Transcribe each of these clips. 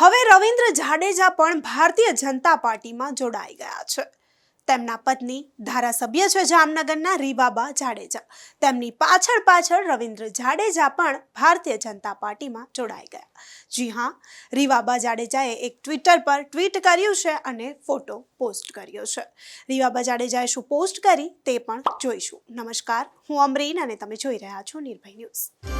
હવે રવિન્દ્ર જાડેજા પણ ભારતીય જનતા પાર્ટીમાં જોડાઈ ગયા છે. તેમના પત્ની, ધારાસભ્ય છે જામનગરના રીવાબા જાડેજા. તેમની પાછળ પાછળ રવિન્દ્ર જાડેજા પણ ભારતીય જનતા પાર્ટીમાં જોડાઈ ગયા. જી હા, રીવાબા જાડેજાએ એક ટ્વિટર પર ટ્વીટ કર્યું છે અને ફોટો પોસ્ટ કર્યો છે. રીવાબા જાડેજાએ શું પોસ્ટ કરી તે પણ જોઈશું. નમસ્કાર, હું અમરીન અને તમે જોઈ રહ્યા છો નિર્ભય ન્યૂઝ.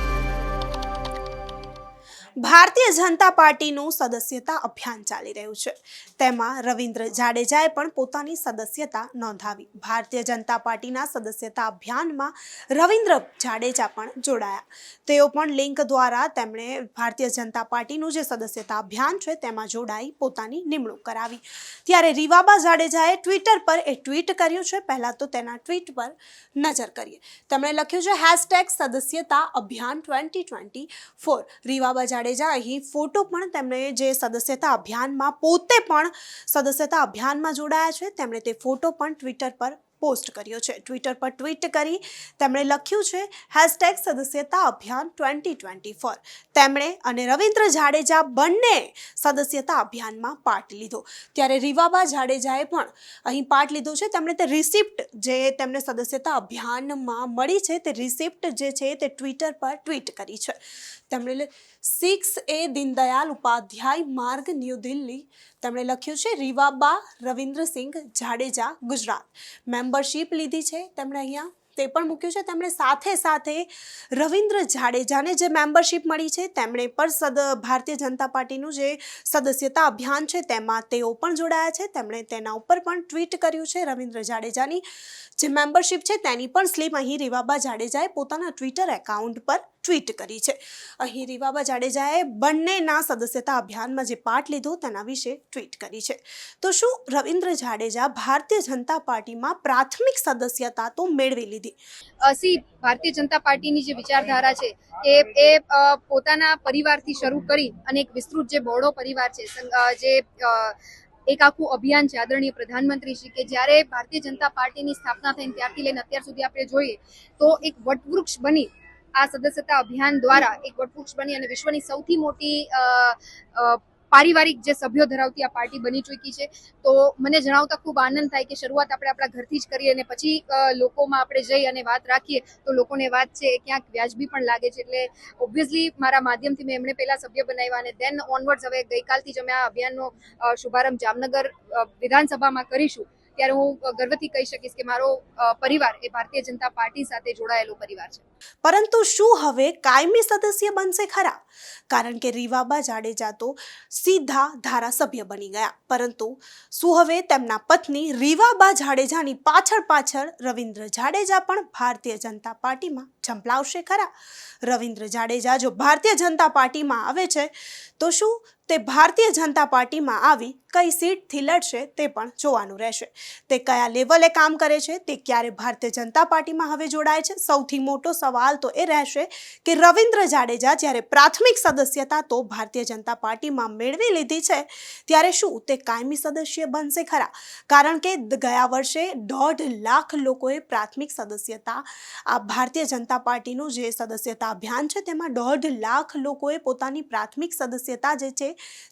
ભારતીય જનતા પાર્ટીનું સદસ્યતા અભિયાન ચાલી રહ્યું છે. તેમાં રવિન્દ્ર જાડેજાએ પણ પોતાની સદસ્યતા નોંધાવી. ભારતીય જનતા પાર્ટીના સદસ્યતા અભિયાનમાં રવિન્દ્ર જાડેજા પણ જોડાયા. તેઓ પણ લિંક દ્વારા તેમણે ભારતીય જનતા પાર્ટીનું જે સદસ્યતા અભિયાન છે તેમાં જોડાઈ પોતાની નિમણૂક કરાવી. ત્યારે રીવાબા જાડેજાએ ટ્વિટર પર એ ટ્વીટ કર્યું છે. પહેલાં તો તેના ટ્વીટ પર નજર કરીએ. તેમણે લખ્યું છે, હેશટેગ સદસ્યતા અભિયાન twenty twenty four. Rivaba Jadeja અહીં ફોટો પણ તેમણે જે સદસ્યતા અભિયાનમાં પોતે પણ સદસ્યતા અભિયાનમાં જોડાયા છે. તેમણે તે ફોટો પણ ટ્વિટર પર પોસ્ટ કર્યો છે. ટ્વિટર પર ટ્વીટ કરી તેમણે લખ્યું છે હેશટેગ સદસ્યતા અભિયાન ટ્વેન્ટી ટ્વેન્ટી ફોર. તેમણે અને રવિન્દ્ર જાડેજા બંને સદસ્યતા અભિયાનમાં પાર્ટ લીધો. ત્યારે રીવાબા જાડેજાએ પણ અહીં પાર્ટ લીધો છે. તેમણે તે રિસિપ્ટ જે તેમને સદસ્યતા અભિયાનમાં મળી છે, તે રિસિપ્ટ જે છે તે ટ્વિટર પર ટ્વીટ કરી છે. તેમણે સિક્સ એ દીનદયાલ ઉપાધ્યાય માર્ગ ન્યૂ દિલ્હી તેમણે લખ્યું છે, રીવાબા રવિન્દ્રસિંહ જાડેજા, ગુજરાત. મેમ્બરશિપ લીધી છે તેમણે અહીંયા. તે પણ મૂક્યું છે. તેમણે સાથે સાથે રવિન્દ્ર જાડેજાને જે મેમ્બરશીપ મળી છે, તેમણે પણ સદ, ભારતીય જનતા પાર્ટીનું જે સદસ્યતા અભિયાન છે, તેમાં તેઓ પણ જોડાયા છે. તેમણે તેના ઉપર પણ ટ્વીટ કર્યું છે રવિન્દ્ર જાડેજાની. જે મેમ્બરશીપ છે, તેની પણ સ્લીપ અહીં રીવાબા જાડેજાએ પોતાના ટ્વિટર એકાઉન્ટ પર ટ્વીટ કરી છે. અહીં રીવાબા જાડેજાએ બંનેના સદસ્યતા અભિયાનમાં જે પાર્ટ લીધો તેના વિશે ટ્વીટ કરી છે. તો શું રવિન્દ્ર જાડેજા ભારતીય જનતા પાર્ટીમાં પ્રાથમિક સદસ્યતા તો મેળવી લીધી? સી, ભારતીય જનતા પાર્ટીની જે વિચારધારા છે, એ એ પોતાના પરિવારથી શરૂ કરી અને એક વિસ્તૃત જે બહોળો પરિવાર છે જે એક આખું અભિયાન છે, આદરણીય પ્રધાનમંત્રી શ્રી કે જ્યારે ભારતીય જનતા પાર્ટીની સ્થાપના થઈને ત્યારથી લઈને અત્યાર સુધી આપણે જોઈએ, તો એક વટવૃક્ષ બની આ સદસ્યતા અભિયાન દ્વારા એક વટવૃક્ષ બની અને વિશ્વની સૌથી મોટી પારિવારિક જે સભ્યો ધરાવતી આ પાર્ટી બની ચૂકી છે. તો મને જણાવતા ખૂબ આનંદ થાય કે શરૂઆત આપણે આપણા ઘરથી જ કરીએ અને પછી લોકોમાં આપણે જઈ અને વાત રાખીએ તો લોકોને વાત છે ક્યાંક વ્યાજબી પણ લાગે છે. એટલે ઓબ્વિયસલી મારા માધ્યમથી મેં એમણે પહેલા સભ્ય બનાવ્યા અને દેન ઓનવર્ડ્સ હવે ગઈકાલથી જ અમે આ અભિયાનનો શુભારંભ જામનગર વિધાનસભામાં કરીશું. ત્યારે હું ગર્વથી કહી શકીશ કે મારો પરિવાર એ ભારતીય જનતા પાર્ટી સાથે જોડાયેલો પરિવાર છે. પરંતુ શું હવે કાયમી સદસ્ય બનશે ખરા? કારણ કે રીવાબા જાડેજા તો સીધા ધારાસભ્ય બની ગયા. પરંતુ શું હવે તેમના પત્ની રીવાબા જાડેજાની પાછળ પાછળ રવિન્દ્ર જાડેજા પણ ભારતીય જનતા પાર્ટીમાં ઝંપલાવશે ખરા? રવિન્દ્ર જાડેજા જો ભારતીય જનતા પાર્ટીમાં આવે છે, તો શું તે ભારતીય જનતા પાર્ટીમાં આવી કઈ સીટથી લડશે તે પણ જોવાનું રહેશે. તે કયા લેવલે કામ કરે છે તે ક્યારે ભારતીય જનતા પાર્ટીમાં હવે જોડાય છે? સૌથી મોટો સવાલ તો એ રહેશે કે રવિન્દ્ર જાડેજા જ્યારે પ્રાથમિક સદસ્યતા તો ભારતીય જનતા પાર્ટીમાં મેળવી લીધી છે. ત્યારે શું તે કાયમી સદસ્ય બનશે ખરા? કારણ કે ગયા વર્ષે દોઢ લાખ લોકોએ પ્રાથમિક સદસ્યતા, આ ભારતીય જનતા પાર્ટીનું જે સદસ્યતા અભિયાન છે તેમાં દોઢ લાખ લોકોએ પોતાની પ્રાથમિક સદસ્યતા જે છે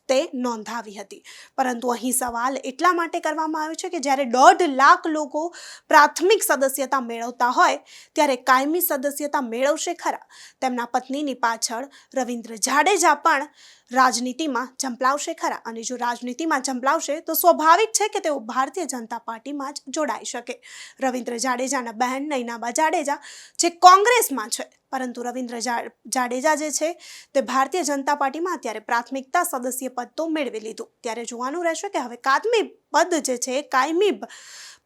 તે નોંધાવી હતી. પરંતુ અહીં સવાલ એટલા માટે કરવામાં આવ્યો છે કે જ્યારે દોઢ લાખ લોકો પ્રાથમિક સદસ્યતા મેળવતા હોય, ત્યારે કાયમી સદસ્યતા મેળવશે ખરા. તેમના પત્નીની પાછળ રવિન્દ્ર જાડેજા પણ રાજનીતિમાં ઝંપલાવશે ખરા. અને જો રાજનીતિમાં ઝંપલાવશે, તો સ્વાભાવિક છે કે તેઓ ભારતીય જનતા પાર્ટીમાં જ જોડાઈ શકે. રવિન્દ્ર જાડેજાના બહેન નૈનાબા જાડેજા, જે કોંગ્રેસમાં છે પરંતુ રવિન્દ્ર જાડેજા જે છે તે ભારતીય જનતા પાર્ટીમાં અત્યારે પ્રાથમિકતા સદસ્ય પદ તો મેળવી લીધું. ત્યારે જોવાનું રહેશે કે હવે કાદમી પદ જે છે, કાયમી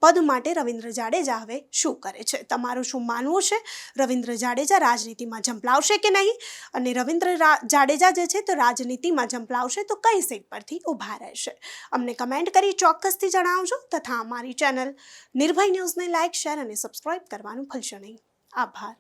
પદ માટે રવિન્દ્ર જાડેજા હવે શું કરે છે? તમારું શું માનવું છે? રવિન્દ્ર જાડેજા રાજનીતિમાં ઝંપલાવશે કે નહીં? અને રવિન્દ્ર જાડેજા જે છે તો રાજનીતિમાં ઝંપલાવશે તો કઈ સીટ પરથી ઊભા રહેશે? અમને કમેન્ટ કરી ચોક્કસથી જણાવજો તથા અમારી ચેનલ નિર્ભય ન્યૂઝને લાઇક શેર અને સબસ્ક્રાઇબ કરવાનું ભૂલશો નહીં. આભાર.